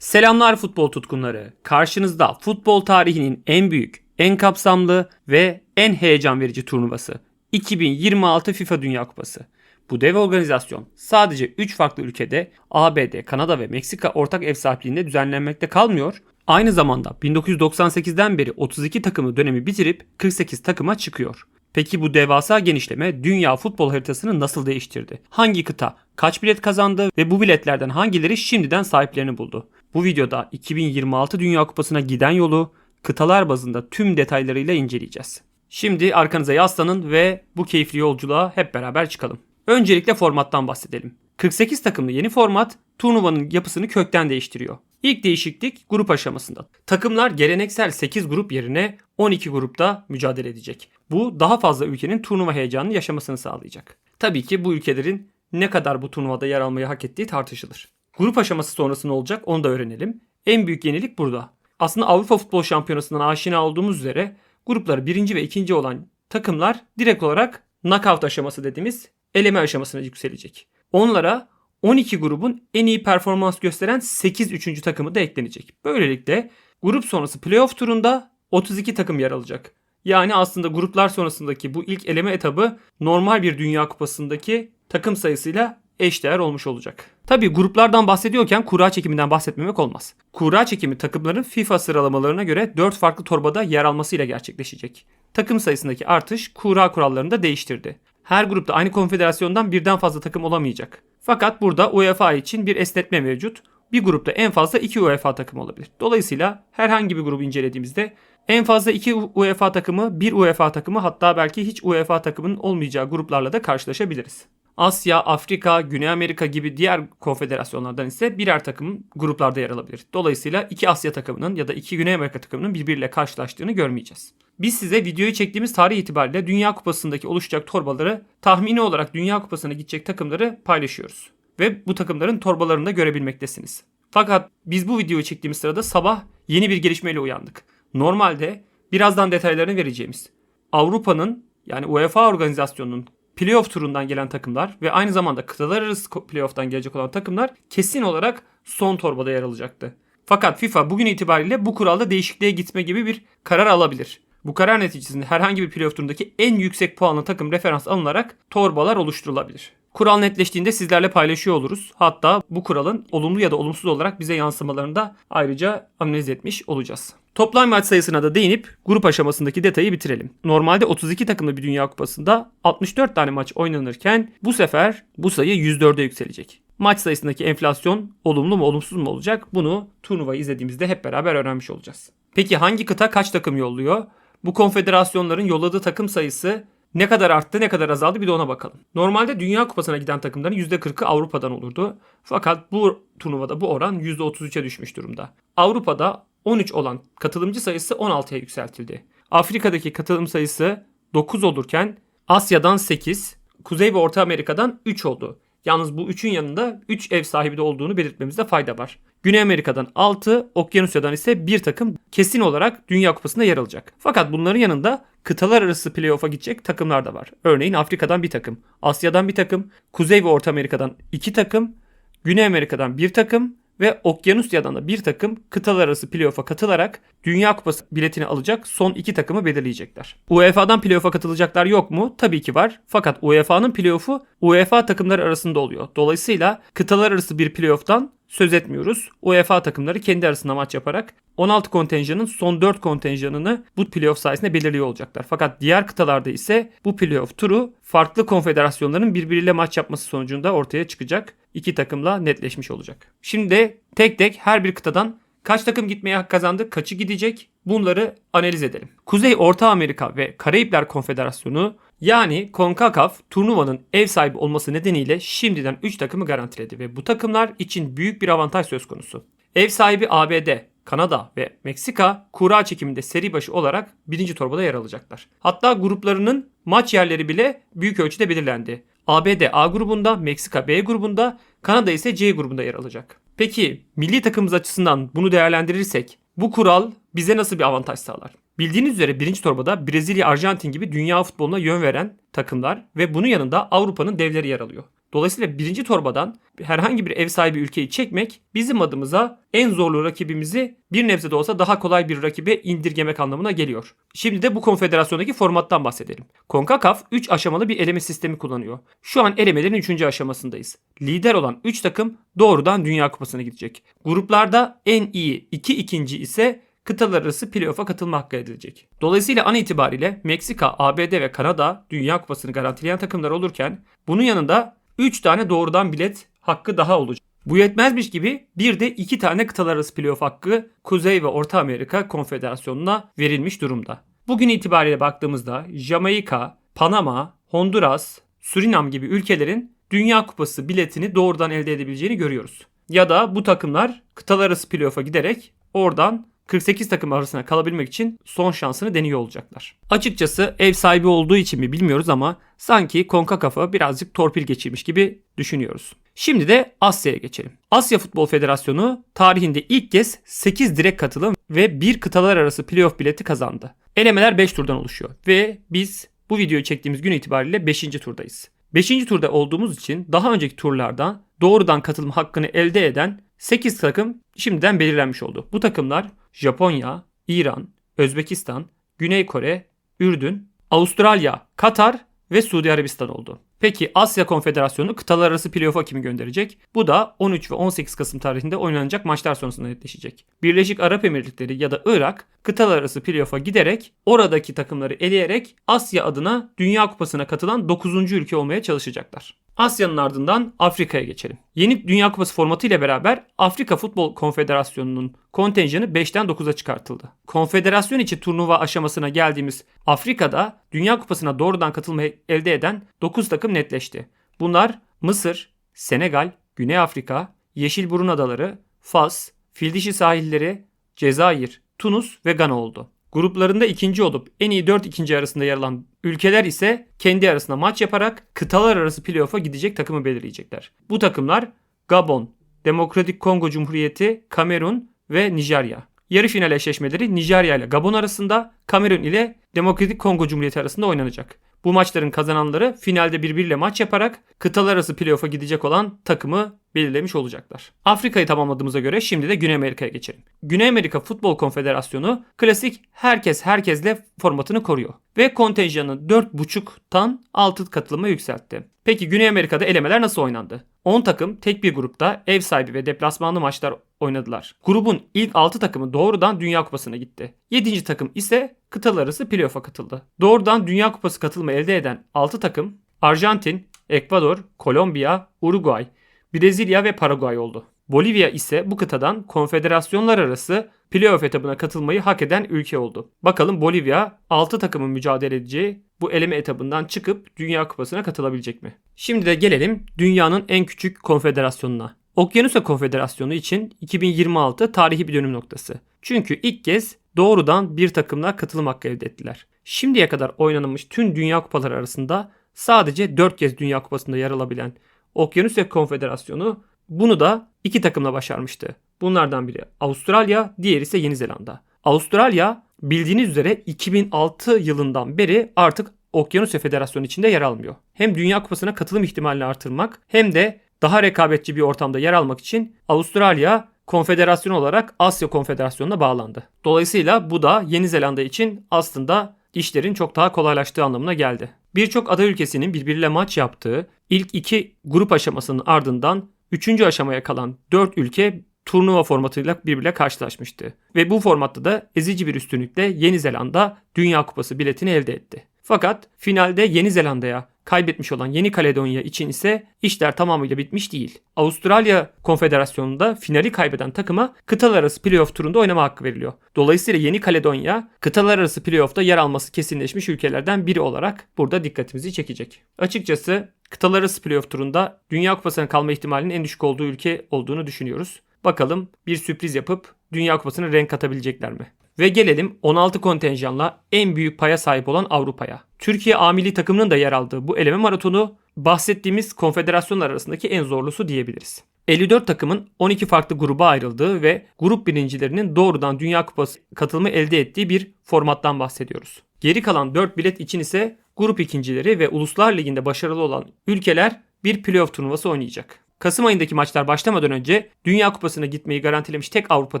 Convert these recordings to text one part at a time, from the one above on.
Selamlar futbol tutkunları. Karşınızda futbol tarihinin en büyük, en kapsamlı ve en heyecan verici turnuvası. 2026 FIFA Dünya Kupası. Bu dev organizasyon sadece 3 farklı ülkede ABD, Kanada ve Meksika ortak ev sahipliğinde düzenlenmekte kalmıyor. Aynı zamanda 1998'den beri 32 takımlı dönemi bitirip 48 takıma çıkıyor. Peki bu devasa genişleme dünya futbol haritasını nasıl değiştirdi? Hangi kıta kaç bilet kazandı ve bu biletlerden hangileri şimdiden sahiplerini buldu? Bu videoda 2026 Dünya Kupası'na giden yolu kıtalar bazında tüm detaylarıyla inceleyeceğiz. Şimdi arkanıza yaslanın ve bu keyifli yolculuğa hep beraber çıkalım. Öncelikle formattan bahsedelim. 48 takımlı yeni format turnuvanın yapısını kökten değiştiriyor. İlk değişiklik grup aşamasında. Takımlar geleneksel 8 grup yerine 12 grupta mücadele edecek. Bu daha fazla ülkenin turnuva heyecanını yaşamasını sağlayacak. Tabii ki bu ülkelerin ne kadar bu turnuvada yer almayı hak ettiği tartışılır. Grup aşaması sonrası ne olacak onu da öğrenelim. En büyük yenilik burada. Aslında Avrupa Futbol Şampiyonası'ndan aşina olduğumuz üzere grupları birinci ve ikinci olan takımlar direkt olarak knockout aşaması dediğimiz eleme aşamasına yükselecek. Onlara 12 grubun en iyi performans gösteren 8 üçüncü takımı da eklenecek. Böylelikle grup sonrası playoff turunda 32 takım yer alacak. Yani aslında gruplar sonrasındaki bu ilk eleme etabı normal bir Dünya Kupası'ndaki takım sayısıyla eşdeğer olmuş olacak. Tabi gruplardan bahsediyorken kura çekiminden bahsetmemek olmaz. Kura çekimi takımların FIFA sıralamalarına göre 4 farklı torbada yer almasıyla gerçekleşecek. Takım sayısındaki artış kura kurallarını da değiştirdi. Her grupta aynı konfederasyondan birden fazla takım olamayacak. Fakat burada UEFA için bir esnetme mevcut. Bir grupta en fazla 2 UEFA takımı olabilir. Dolayısıyla herhangi bir grubu incelediğimizde en fazla 2 UEFA takımı, 1 UEFA takımı hatta belki hiç UEFA takımının olmayacağı gruplarla da karşılaşabiliriz. Asya, Afrika, Güney Amerika gibi diğer konfederasyonlardan ise birer takım gruplarda yer alabilir. Dolayısıyla iki Asya takımının ya da iki Güney Amerika takımının birbiriyle karşılaştığını görmeyeceğiz. Biz size videoyu çektiğimiz tarih itibariyle Dünya Kupası'ndaki oluşacak torbaları tahmini olarak Dünya Kupası'na gidecek takımları paylaşıyoruz. Ve bu takımların torbalarını da görebilmektesiniz. Fakat biz bu videoyu çektiğimiz sırada sabah yeni bir gelişmeyle uyandık. Normalde birazdan detaylarını vereceğimiz Avrupa'nın yani UEFA organizasyonunun playoff turundan gelen takımlar ve aynı zamanda kıtalar arası playoff'tan gelecek olan takımlar kesin olarak son torbada yer alacaktı. Fakat FIFA bugün itibariyle bu kuralda değişikliğe gitme gibi bir karar alabilir. Bu karar neticesinde herhangi bir playoff turundaki en yüksek puanlı takım referans alınarak torbalar oluşturulabilir. Kural netleştiğinde sizlerle paylaşıyor oluruz. Hatta bu kuralın olumlu ya da olumsuz olarak bize yansımalarını da ayrıca analiz etmiş olacağız. Toplam maç sayısına da değinip grup aşamasındaki detayı bitirelim. Normalde 32 takımlı bir Dünya Kupası'nda 64 tane maç oynanırken bu sefer bu sayı 104'e yükselecek. Maç sayısındaki enflasyon olumlu mu olumsuz mu olacak? Bunu turnuvayı izlediğimizde hep beraber öğrenmiş olacağız. Peki hangi kıta kaç takım yolluyor? Bu konfederasyonların yolladığı takım sayısı ne kadar arttı ne kadar azaldı bir de ona bakalım. Normalde Dünya Kupası'na giden takımların %40'ı Avrupa'dan olurdu. Fakat bu turnuvada bu oran %33'e düşmüş durumda. Avrupa'da 13 olan katılımcı sayısı 16'ya yükseltildi. Afrika'daki katılım sayısı 9 olurken Asya'dan 8, Kuzey ve Orta Amerika'dan 3 oldu. Yalnız bu 3'ün yanında 3 ev sahibi de olduğunu belirtmemizde fayda var. Güney Amerika'dan 6, Okyanusya'dan ise bir takım kesin olarak Dünya Kupası'nda yer alacak. Fakat bunların yanında kıtalar arası playoff'a gidecek takımlar da var. Örneğin Afrika'dan bir takım, Asya'dan bir takım, Kuzey ve Orta Amerika'dan iki takım, Güney Amerika'dan bir takım ve Okyanusya'dan da bir takım kıtalar arası playoff'a katılarak Dünya Kupası biletini alacak son iki takımı belirleyecekler. UEFA'dan playoff'a katılacaklar yok mu? Tabii ki var. Fakat UEFA'nın playoff'u UEFA takımları arasında oluyor. Dolayısıyla kıtalar arası bir playoff'tan söz etmiyoruz. UEFA takımları kendi arasında maç yaparak 16 kontenjanın son 4 kontenjanını bu playoff sayesinde belirliyor olacaklar. Fakat diğer kıtalarda ise bu playoff turu farklı konfederasyonların birbiriyle maç yapması sonucunda ortaya çıkacak. İki takımla netleşmiş olacak. Şimdi de tek tek her bir kıtadan kaç takım gitmeye hak kazandı, kaçı gidecek bunları analiz edelim. Kuzey Orta Amerika ve Karayipler Konfederasyonu yani CONCACAF turnuvanın ev sahibi olması nedeniyle şimdiden 3 takımı garantiledi ve bu takımlar için büyük bir avantaj söz konusu. Ev sahibi ABD, Kanada ve Meksika kura çekiminde seri başı olarak birinci torbada yer alacaklar. Hatta gruplarının maç yerleri bile büyük ölçüde belirlendi. ABD A grubunda, Meksika B grubunda, Kanada ise C grubunda yer alacak. Peki milli takımımız açısından bunu değerlendirirsek bu kural bize nasıl bir avantaj sağlar? Bildiğiniz üzere birinci torbada Brezilya, Arjantin gibi dünya futboluna yön veren takımlar ve bunun yanında Avrupa'nın devleri yer alıyor. Dolayısıyla birinci torbadan herhangi bir ev sahibi ülkeyi çekmek bizim adımıza en zorlu rakibimizi bir nebze de olsa daha kolay bir rakibe indirgemek anlamına geliyor. Şimdi de bu konfederasyondaki formattan bahsedelim. CONCACAF 3 aşamalı bir eleme sistemi kullanıyor. Şu an elemelerin 3. aşamasındayız. Lider olan 3 takım doğrudan Dünya Kupası'na gidecek. Gruplarda en iyi 2 ikinci ise kıtalar arası playoff'a katılma hakkı edilecek. Dolayısıyla an itibariyle Meksika, ABD ve Kanada Dünya Kupası'nı garantileyen takımlar olurken bunun yanında 3 tane doğrudan bilet hakkı daha olacak. Bu yetmezmiş gibi bir de 2 tane kıtalar arası playoff hakkı Kuzey ve Orta Amerika Konfederasyonu'na verilmiş durumda. Bugün itibariyle baktığımızda Jamaika, Panama, Honduras, Surinam gibi ülkelerin Dünya Kupası biletini doğrudan elde edebileceğini görüyoruz. Ya da bu takımlar kıtalar arası playoff'a giderek oradan 48 takım arasına kalabilmek için son şansını deniyor olacaklar. Açıkçası ev sahibi olduğu için mi bilmiyoruz ama sanki CONCACAF'a birazcık torpil geçirmiş gibi düşünüyoruz. Şimdi de Asya'ya geçelim. Asya Futbol Federasyonu tarihinde ilk kez 8 direkt katılım ve bir kıtalar arası playoff bileti kazandı. Elemeler 5 turdan oluşuyor ve biz bu videoyu çektiğimiz gün itibariyle 5. turdayız. 5. turda olduğumuz için daha önceki turlardan doğrudan katılım hakkını elde eden 8 takım şimdiden belirlenmiş oldu. Bu takımlar Japonya, İran, Özbekistan, Güney Kore, Ürdün, Avustralya, Katar ve Suudi Arabistan oldu. Peki Asya Konfederasyonu kıtalar arası playoff'a kimi gönderecek? Bu da 13 ve 18 Kasım tarihinde oynanacak maçlar sonrasında netleşecek. Birleşik Arap Emirlikleri ya da Irak kıtalar arası playoff'a giderek oradaki takımları eleyerek Asya adına Dünya Kupası'na katılan 9. ülke olmaya çalışacaklar. Asya'nın ardından Afrika'ya geçelim. Yeni Dünya Kupası formatı ile beraber Afrika Futbol Konfederasyonu'nun kontenjanı 5'ten 9'a çıkartıldı. Konfederasyon içi turnuva aşamasına geldiğimiz Afrika'da Dünya Kupası'na doğrudan katılmayı elde eden 9 takım netleşti. Bunlar Mısır, Senegal, Güney Afrika, Yeşilburun Adaları, Fas, Fildişi sahilleri, Cezayir, Tunus ve Gana oldu. Gruplarında ikinci olup en iyi 4 ikinci arasında yer alan ülkeler ise kendi arasında maç yaparak kıtalar arası playoff'a gidecek takımı belirleyecekler. Bu takımlar Gabon, Demokratik Kongo Cumhuriyeti, Kamerun ve Nijerya. Yarı final eşleşmeleri Nijerya ile Gabon arasında, Kamerun ile Demokratik Kongo Cumhuriyeti arasında oynanacak. Bu maçların kazananları finalde birbiriyle maç yaparak kıtalar arası playoff'a gidecek olan takımı belirlemiş olacaklar. Afrika'yı tamamladığımıza göre şimdi de Güney Amerika'ya geçelim. Güney Amerika Futbol Konfederasyonu klasik herkes herkesle formatını koruyor ve kontenjanı 4.5'tan 6 katılıma yükseltti. Peki Güney Amerika'da elemeler nasıl oynandı? 10 takım tek bir grupta ev sahibi ve deplasmanlı maçlar oynadılar. Grubun ilk 6 takımı doğrudan Dünya Kupası'na gitti. 7. takım ise kıtalar arası playoff'a katıldı. Doğrudan Dünya Kupası katılma elde eden 6 takım Arjantin, Ekvador, Kolombiya, Uruguay, Brezilya ve Paraguay oldu. Bolivya ise bu kıtadan konfederasyonlar arası playoff etabına katılmayı hak eden ülke oldu. Bakalım Bolivya 6 takımın mücadele edeceği bu eleme etabından çıkıp Dünya Kupası'na katılabilecek mi? Şimdi de gelelim dünyanın en küçük konfederasyonuna. Okyanusa Konfederasyonu için 2026 tarihi bir dönüm noktası. Çünkü ilk kez doğrudan bir takımla katılım hakkı elde ettiler. Şimdiye kadar oynanmış tüm Dünya Kupaları arasında sadece 4 kez Dünya Kupası'nda yer alabilen Okyanusya Konfederasyonu bunu da iki takımla başarmıştı. Bunlardan biri Avustralya, diğeri ise Yeni Zelanda. Avustralya bildiğiniz üzere 2006 yılından beri artık Okyanusya Federasyonu içinde yer almıyor. Hem Dünya Kupası'na katılım ihtimalini artırmak hem de daha rekabetçi bir ortamda yer almak için Avustralya konfederasyon olarak Asya Konfederasyonu'na bağlandı. Dolayısıyla bu da Yeni Zelanda için aslında işlerin çok daha kolaylaştığı anlamına geldi. Birçok ada ülkesinin birbiriyle maç yaptığı ilk iki grup aşamasının ardından üçüncü aşamaya kalan dört ülke turnuva formatıyla birbirle karşılaşmıştı. Ve bu formatta da ezici bir üstünlükle Yeni Zelanda Dünya Kupası biletini elde etti. Fakat finalde Yeni Zelanda'ya kaybetmiş olan Yeni Kaledonya için ise işler tamamıyla bitmiş değil. Avustralya Konfederasyonu'nda finali kaybeden takıma kıtalar arası playoff turunda oynama hakkı veriliyor. Dolayısıyla Yeni Kaledonya kıtalar arası playoff'ta yer alması kesinleşmiş ülkelerden biri olarak burada dikkatimizi çekecek. Açıkçası kıtalar arası playoff turunda Dünya Kupası'na kalma ihtimalinin en düşük olduğu ülke olduğunu düşünüyoruz. Bakalım bir sürpriz yapıp Dünya Kupası'na renk katabilecekler mi? Ve gelelim 16 kontenjanla en büyük paya sahip olan Avrupa'ya. Türkiye A milli takımının da yer aldığı bu eleme maratonu bahsettiğimiz konfederasyonlar arasındaki en zorlusu diyebiliriz. 54 takımın 12 farklı gruba ayrıldığı ve grup birincilerinin doğrudan Dünya Kupası katılımı elde ettiği bir formattan bahsediyoruz. Geri kalan 4 bilet için ise grup ikincileri ve Uluslar Ligi'nde başarılı olan ülkeler bir playoff turnuvası oynayacak. Kasım ayındaki maçlar başlamadan önce Dünya Kupası'na gitmeyi garantilemiş tek Avrupa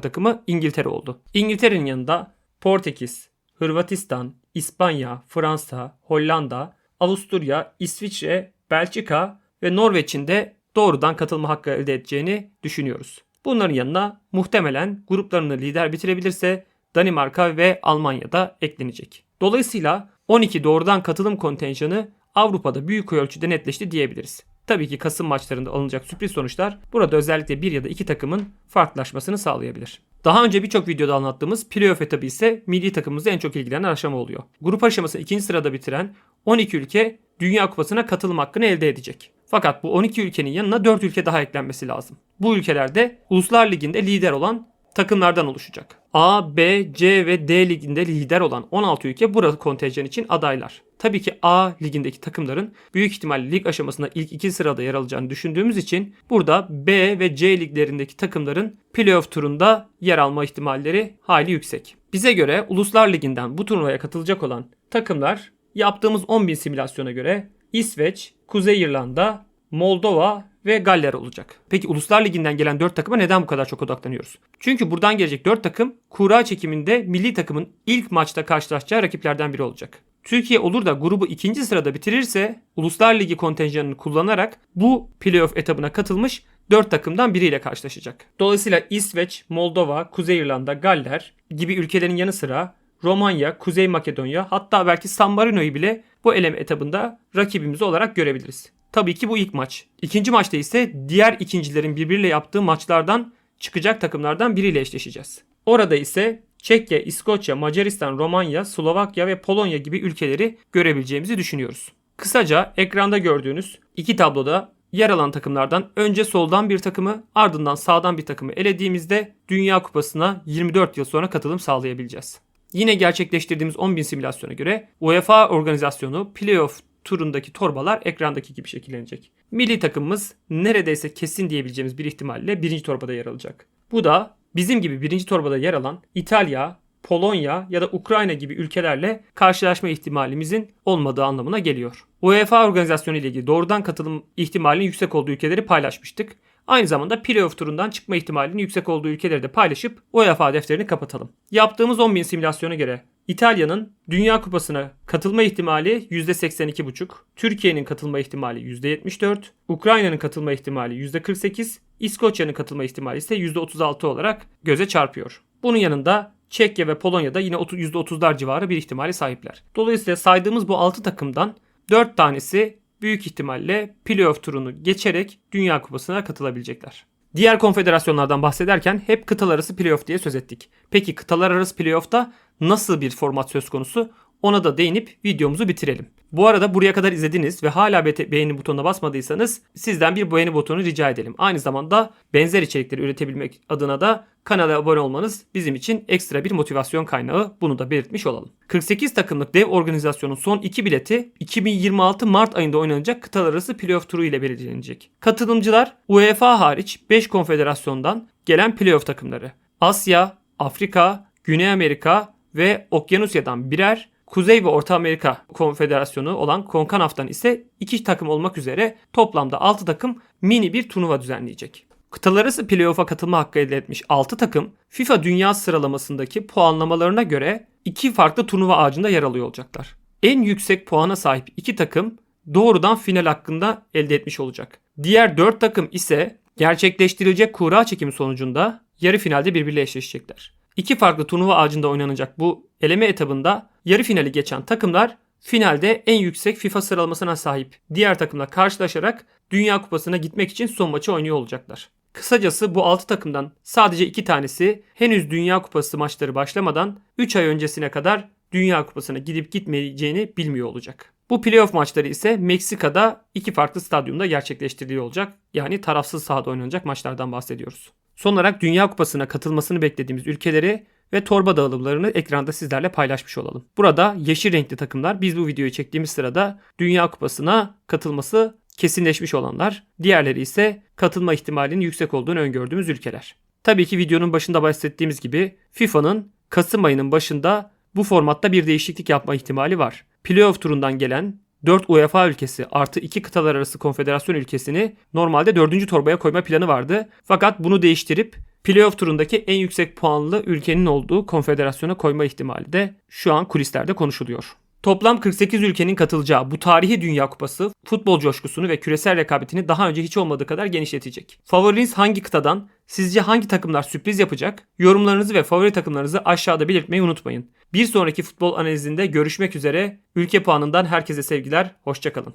takımı İngiltere oldu. İngiltere'nin yanında Portekiz, Hırvatistan, İspanya, Fransa, Hollanda, Avusturya, İsviçre, Belçika ve Norveç'in de doğrudan katılma hakkı elde edeceğini düşünüyoruz. Bunların yanına muhtemelen gruplarını lider bitirebilirse Danimarka ve Almanya da eklenecek. Dolayısıyla 12 doğrudan katılım kontenjanı Avrupa'da büyük ölçüde netleşti diyebiliriz. Tabii ki Kasım maçlarında alınacak sürpriz sonuçlar burada özellikle bir ya da iki takımın farklılaşmasını sağlayabilir. Daha önce birçok videoda anlattığımız playoff etabı ise milli takımımızı en çok ilgilenen aşama oluyor. Grup aşamasını ikinci sırada bitiren 12 ülke Dünya Kupası'na katılım hakkını elde edecek. Fakat bu 12 ülkenin yanına 4 ülke daha eklenmesi lazım. Bu ülkelerde Uluslar Ligi'nde lider olan takımlardan oluşacak. A, B, C ve D liginde lider olan 16 ülke burada kontenjan için adaylar. Tabii ki A ligindeki takımların büyük ihtimalle lig aşamasında ilk iki sırada yer alacağını düşündüğümüz için burada B ve C liglerindeki takımların playoff turunda yer alma ihtimalleri hali yüksek. Bize göre Uluslar Ligi'nden bu turnuvaya katılacak olan takımlar yaptığımız 10.000 simülasyona göre İsveç, Kuzey İrlanda, Moldova ve Galler olacak. Peki Uluslar Ligi'nden gelen 4 takıma neden bu kadar çok odaklanıyoruz? Çünkü buradan gelecek 4 takım kura çekiminde milli takımın ilk maçta karşılaşacağı rakiplerden biri olacak. Türkiye olur da grubu ikinci sırada bitirirse Uluslar Ligi kontenjanını kullanarak bu playoff etabına katılmış 4 takımdan biriyle karşılaşacak. Dolayısıyla İsveç, Moldova, Kuzey İrlanda, Galler gibi ülkelerin yanı sıra Romanya, Kuzey Makedonya hatta belki San Marino'yu bile bu eleme etabında rakibimiz olarak görebiliriz. Tabii ki bu ilk maç. İkinci maçta ise diğer ikincilerin birbiriyle yaptığı maçlardan çıkacak takımlardan biriyle eşleşeceğiz. Orada ise Çekya, İskoçya, Macaristan, Romanya, Slovakya ve Polonya gibi ülkeleri görebileceğimizi düşünüyoruz. Kısaca ekranda gördüğünüz iki tabloda yer alan takımlardan önce soldan bir takımı ardından sağdan bir takımı elediğimizde Dünya Kupası'na 24 yıl sonra katılım sağlayabileceğiz. Yine gerçekleştirdiğimiz 10.000 simülasyona göre UEFA organizasyonu playoff turundaki torbalar ekrandaki gibi şekillenecek. Milli takımımız neredeyse kesin diyebileceğimiz bir ihtimalle birinci torbada yer alacak. Bu da bizim gibi birinci torbada yer alan İtalya, Polonya ya da Ukrayna gibi ülkelerle karşılaşma ihtimalimizin olmadığı anlamına geliyor. UEFA organizasyonu ile ilgili doğrudan katılım ihtimalinin yüksek olduğu ülkeleri paylaşmıştık. Aynı zamanda playoff turundan çıkma ihtimalinin yüksek olduğu ülkeleri de paylaşıp UEFA defterini kapatalım. Yaptığımız 10.000 simülasyona göre İtalya'nın Dünya Kupası'na katılma ihtimali %82,5, Türkiye'nin katılma ihtimali %74, Ukrayna'nın katılma ihtimali %48, İskoçya'nın katılma ihtimali ise %36 olarak göze çarpıyor. Bunun yanında Çekya ve Polonya'da yine %30'lar civarı bir ihtimali sahipler. Dolayısıyla saydığımız bu 6 takımdan 4 tanesi büyük ihtimalle playoff turunu geçerek Dünya Kupası'na katılabilecekler. Diğer konfederasyonlardan bahsederken hep kıtalar arası playoff diye söz ettik. Peki kıtalar arası playoff'ta nasıl bir format söz konusu? Ona da değinip videomuzu bitirelim. Bu arada buraya kadar izlediniz ve hala beğeni butonuna basmadıysanız sizden bir beğeni butonu rica edelim. Aynı zamanda benzer içerikleri üretebilmek adına da kanala abone olmanız bizim için ekstra bir motivasyon kaynağı. Bunu da belirtmiş olalım. 48 takımlık dev organizasyonun son 2 bileti 2026 Mart ayında oynanacak kıtalar arası playoff turu ile belirlenecek. Katılımcılar UEFA hariç 5 konfederasyondan gelen playoff takımları. Asya, Afrika, Güney Amerika ve Okyanusya'dan birer Kuzey ve Orta Amerika Konfederasyonu olan CONCACAF'tan ise 2 takım olmak üzere toplamda 6 takım mini bir turnuva düzenleyecek. Kıtalar arası playoff'a katılma hakkı elde etmiş 6 takım FIFA Dünya sıralamasındaki puanlamalarına göre 2 farklı turnuva ağacında yer alıyor olacaklar. En yüksek puana sahip 2 takım doğrudan final hakkında elde etmiş olacak. Diğer 4 takım ise gerçekleştirilecek kura çekimi sonucunda yarı finalde birbiriyle eşleşecekler. İki farklı turnuva ağacında oynanacak bu eleme etabında yarı finali geçen takımlar finalde en yüksek FIFA sıralamasına sahip diğer takımla karşılaşarak Dünya Kupası'na gitmek için son maçı oynuyor olacaklar. Kısacası bu 6 takımdan sadece 2 tanesi henüz Dünya Kupası maçları başlamadan 3 ay öncesine kadar Dünya Kupası'na gidip gitmeyeceğini bilmiyor olacak. Bu playoff maçları ise Meksika'da iki farklı stadyumda gerçekleştiriliyor olacak. Yani tarafsız sahada oynanacak maçlardan bahsediyoruz. Son olarak Dünya Kupası'na katılmasını beklediğimiz ülkeleri ve torba dağılımlarını ekranda sizlerle paylaşmış olalım. Burada yeşil renkli takımlar biz bu videoyu çektiğimiz sırada Dünya Kupası'na katılması kesinleşmiş olanlar, diğerleri ise katılma ihtimalinin yüksek olduğunu öngördüğümüz ülkeler. Tabii ki videonun başında bahsettiğimiz gibi FIFA'nın Kasım ayının başında bu formatta bir değişiklik yapma ihtimali var. Playoff turundan gelen 4 UEFA ülkesi artı 2 kıtalar arası konfederasyon ülkesini normalde 4. torbaya koyma planı vardı. Fakat bunu değiştirip playoff turundaki en yüksek puanlı ülkenin olduğu konfederasyona koyma ihtimali de şu an kulislerde konuşuluyor. Toplam 48 ülkenin katılacağı bu tarihi Dünya Kupası futbol coşkusunu ve küresel rekabetini daha önce hiç olmadığı kadar genişletecek. Favoriniz hangi kıtadan? Sizce hangi takımlar sürpriz yapacak? Yorumlarınızı ve favori takımlarınızı aşağıda belirtmeyi unutmayın. Bir sonraki futbol analizinde görüşmek üzere. Ülke puanından herkese sevgiler, hoşçakalın.